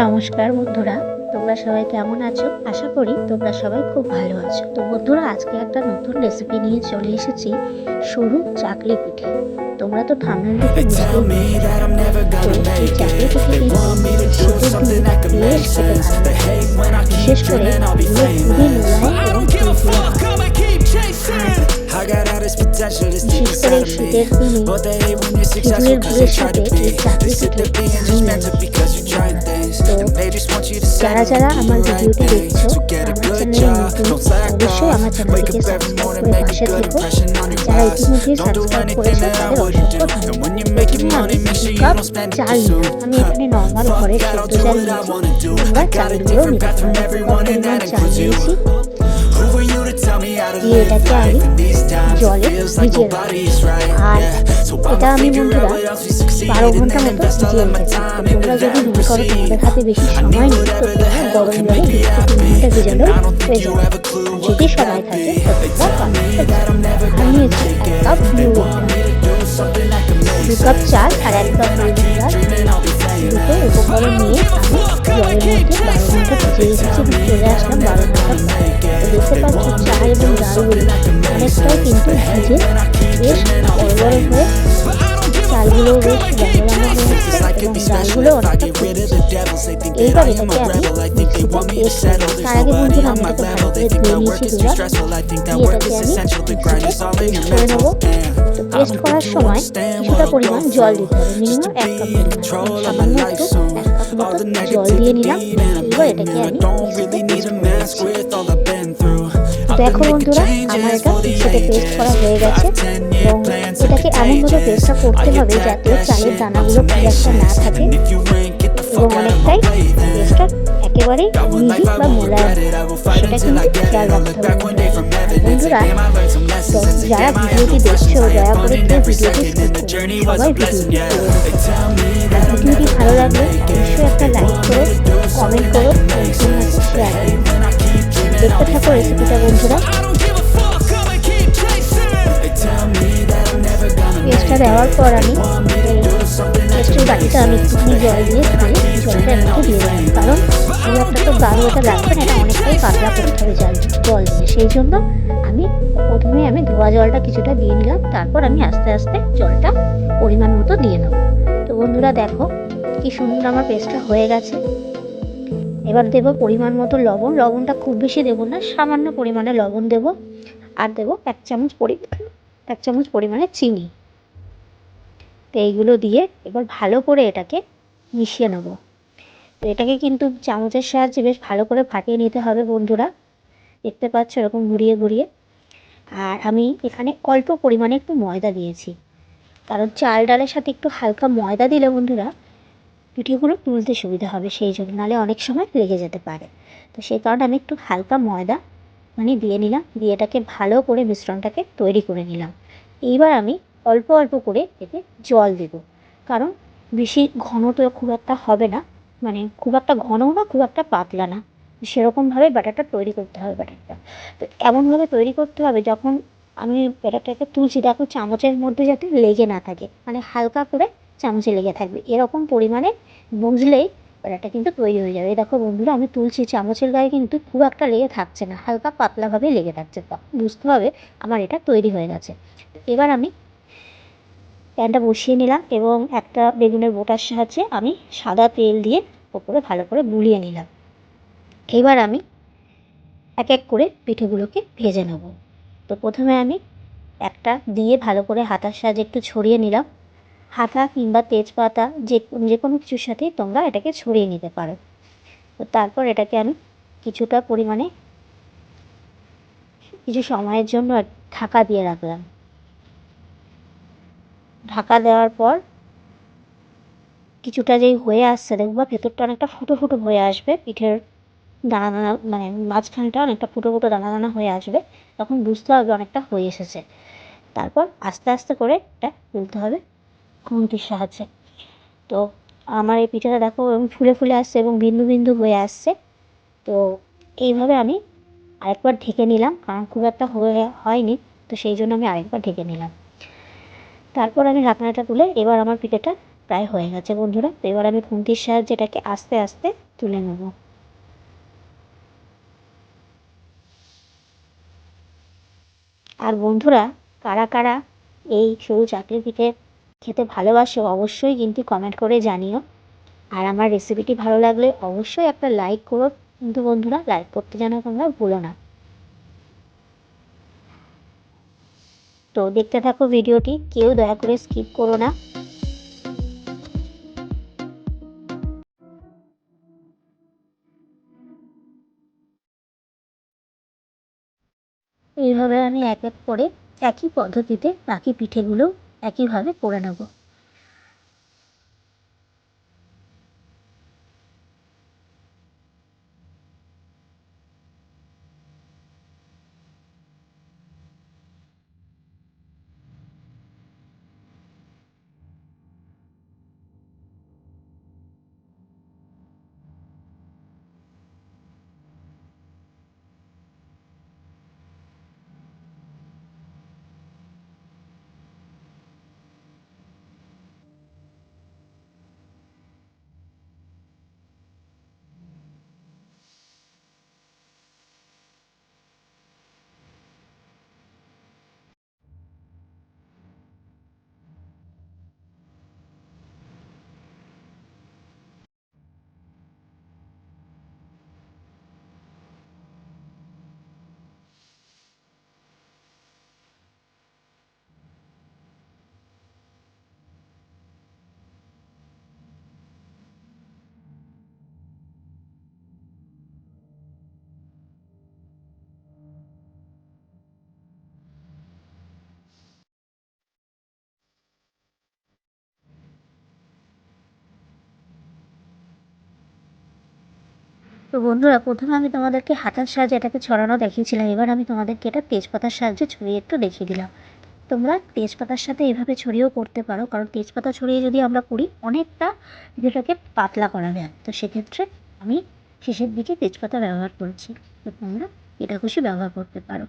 নমস্কার বন্ধুরা তোমরা সবাই কেমন আছো? আশা করি তোমরা সবাই খুব ভালো আছো। তো বন্ধুরা আজকে একটা নতুন রেসিপি নিয়ে চলে এসেছি সরু চাকরি পিঠে। তোমরা তো থামেল শীতের দিনে চাকরি তো যারা যারা আমার ভিডিওটি. দেখছ আমার চ্যানেলে নতুন অবশ্যই. আমার চ্যানেলটিকে সাবস্ক্রাইব করে পাশে থেকো যারা do সাবস্ক্রাইব করেছ তাদের. অসংখ্য ধন্যবাদ আমি চাল. আমি এখানে নর্মাল I'll সেদ্ধ চাল নিয়েছি. তোমরা চালগুলো নিতে পারো that চাল. নিয়েছি দিয়ে এটাকে আমি জলে ভিজিয়ে আর এটা আমি বন্ধুরা বারো ঘণ্টা মতো ভিজিয়ে রেখেছি তোমরা যদি মনে করো. তোমাদের হাতে বেশি সময় নেই তো তোমরা গরম জলে দু তিন. ঘণ্টা ভিজালেও হয়ে যাবে যদি সময় থাকে. তো নিয়েছি make এক. কাপ দু কাপ. চাল আর এক কাপ দুটো উপকরণ নিয়ে আমি জলের মধ্যে বারো ঘণ্টা ভিজিয়ে রেখেছি এবং চলে আসলাম দিয়ে ব্রেস করার সময় কিছুটা পরিমাণ জল দিতে হবে। মিনিমাম এক কাপ পরিমাণ সামান্য একটা না থাকে। এবং অনেকটাই একেবারে নিজে বা মোলায় সেটা কিন্তু খেয়াল রাখতে হবে বন্ধুরা যারা ভিডিওটি দেখছ, দয়া করে কেউ ভিডিওটি সবাই ভিডিও তুমি কি ভালো লাগল অবশ্যই একটা লাইক করো, কমেন্ট করো। দেখতে থাকো রেসিপিটা, বন্ধুরা। পেজটা দেওয়ার পর আমি পেস্টের বাটিটা আমি একটুখানি জল দিয়ে ধুয়ে জলটা এর দিয়ে দেবো কারণ খুব একটা তো গাঢ় এটা লাগবে, না, এটা অনেকটাই পাতলা করতে হবে জল জল দিয়ে। সেই জন্য আমি প্রথমে আমি ধোয়া জলটা কিছুটা দিয়ে নিলাম, তারপর আমি আস্তে আস্তে জলটা পরিমাণ মতো দিয়ে নেব। তো বন্ধুরা, দেখো কি সুন্দর আমার পেস্টটা হয়ে গেছে। এবার দেবো পরিমাণ মতো লবণ। লবণটা খুব বেশি দেবো না, সামান্য পরিমাণে লবণ দেবো। আর দেবো এক চামচ পরি, এক চামচ পরিমাণে চিনি। তো এইগুলো দিয়ে এবার ভালো করে এটাকে মিশিয়ে নেব। তো এটাকে কিন্তু চামচের সাহায্যে বেশ ভালো করে ফাটিয়ে নিতে হবে বন্ধুরা। দেখতে পাচ্ছ এরকম ঘুরিয়ে ঘুরিয়ে। আর আমি এখানে অল্প পরিমাণে একটু ময়দা দিয়েছি। কারণ চাল ডালের সাথে একটু হালকা ময়দা দিলে বন্ধুরা পিঠেগুলো তুলতে সুবিধা হবে, সেই জন্য। নাহলে অনেক সময় লেগে যেতে পারে। তো সেই কারণে আমি একটু হালকা ময়দা মানে দিয়ে নিলাম। দিয়ে এটাকে ভালো করে মিশ্রণটাকে তৈরি করে নিলাম। এইবার আমি অল্প অল্প করে এতে জল দেবো। কারণ বেশি ঘন তো খুব একটা হবে না। মানে খুব একটা ঘনও না, খুব একটা পাতলা না। সেরকমভাবে ব্যাটারটা তৈরি করতে হবে ব্যাটারটা। তো এমনভাবে তৈরি করতে হবে যখন আমি ব্যাটারটাকে তুলছি, দেখো চামচের মধ্যে যাতে লেগে না থাকে। মানে হালকা করে চামচে লেগে থাকবে। এরকম পরিমাণে বুঝলেই ব্যাটারটা কিন্তু তৈরি হয়ে যাবে। দেখো বন্ধুরা, আমি তুলছি, চামচের গায়ে কিন্তু খুব একটা লেগে থাকছে না। হালকা পাতলাভাবে লেগে থাকছে। বুঝতে হবে আমার এটা তৈরি হয়ে গেছে। এবার আমি প্যানটা বসিয়ে নিলাম এবং একটা বেগুনের বোটার সাহায্যে আমি সাদা তেল দিয়ে ওপরে ভালো করে বুলিয়ে নিলাম। এবার আমি এক এক করে পিঠেগুলোকে ভেজে নেব। তো প্রথমে আমি একটা দিয়ে ভালো করে হাতার সাহায্যে একটু ছড়িয়ে নিলাম। হাতা কিংবা তেজপাতা যে যে কোনো কিছুর সাথেই তোমরা এটাকে ছড়িয়ে নিতে পারো। তো তারপর এটাকে আমি কিছুটা পরিমাণে কিছু সময়ের জন্য ঢাকা দিয়ে রাখলাম। ঢাকা দেওয়ার পর কিছুটা যেই হয়ে আসছে, দেখবা ভেতরটা অনেকটা ফুটো ফুটো হয়ে আসবে, পিঠের দানা দানা মানে মাঝখানটা অনেকটা ফুটো ফুটো দানা দানা হয়ে আসবে, তখন বুঝতে হবে অনেকটা হয়ে এসেছে। তারপর আস্তে আস্তে করে এটা তুলতে হবে খুন্তির সাহায্যে। তো আমার এই পিঠাটা দেখো ফুলে ফুলে আসছে এবং বিন্দু বিন্দু হয়ে আসছে। তো এইভাবে আমি আরেকবার ঢেকে নিলাম, কারণ খুব একটা হয়ে হয়নি, তো সেই জন্য আমি আরেকবার ঢেকে নিলাম। তারপর আমি ঢাকনাটা তুলে এবার আমার পিঠেটা প্রায় হয়ে গেছে, বন্ধুরা। তো এবার আমি খুন্তির সাহায্যে এটাকে আস্তে আস্তে তুলে নেব। আর বন্ধুরা, কারা কারা এই সরু চাকরি পিঠে খেতে ভালোবাসো, অবশ্যই কিন্তু কমেন্ট করে জানিও। আর আমার রেসিপিটি ভালো লাগলে অবশ্যই একটা লাইক করো। কিন্তু বন্ধুরা লাইক করতে যেন তোমরা ভুলো না। তো দেখতে থাকো ভিডিওটি, কেউ দয়া করে স্কিপ করো না। এইভাবে আমি এক এক করে একই পদ্ধতিতে বাকি পিঠেগুলো একইভাবে করে নেব। তো বন্ধুরা, প্রথমে আমি তোমাদেরকে হাতার সাহায্যে এটাকে ছড়ানো দেখিয়েছিলাম। এবার আমি তোমাদেরকে এটা তেজপাতার সাহায্যে ছড়িয়ে একটু দেখিয়ে দিলাম। তোমরা তেজপাতার সাথে এভাবে ছড়িয়েও করতে পারো, কারণ তেজপাতা ছড়িয়ে যদি আমরা করি, অনেকটা যেটাকে পাতলা করা যায়। তো সেক্ষেত্রে আমি শেষের দিকে তেজপাতা ব্যবহার করেছি। তো তোমরা এটা খুশি ব্যবহার করতে পারো।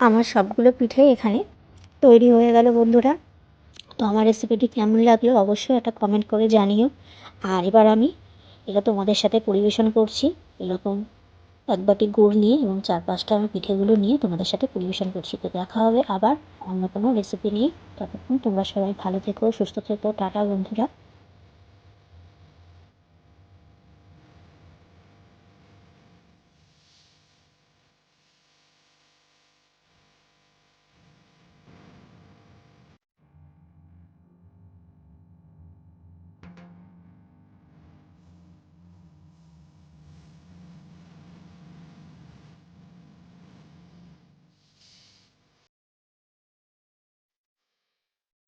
আমার সবগুলো পিঠে এখানে তৈরি হয়ে গেল বন্ধুরা। তো আমার রেসিপিটি কেমন লাগল অবশ্যই একটা কমেন্ট করে জানিও। আর এবার আমি এটা তোমাদের সাথে পরিবেশন করছি। এরকম এক বাটি গুড় নিয়ে এবং চার পাঁচটা আমি পিঠেগুলো নিয়ে তোমাদের সাথে পরিবেশন করছি। তো দেখা হবে আবার অন্য কোনো রেসিপি নিয়ে। ততক্ষণ তোমরা সবাই ভালো থেকো, সুস্থ থেকো, টাটা বন্ধুরা।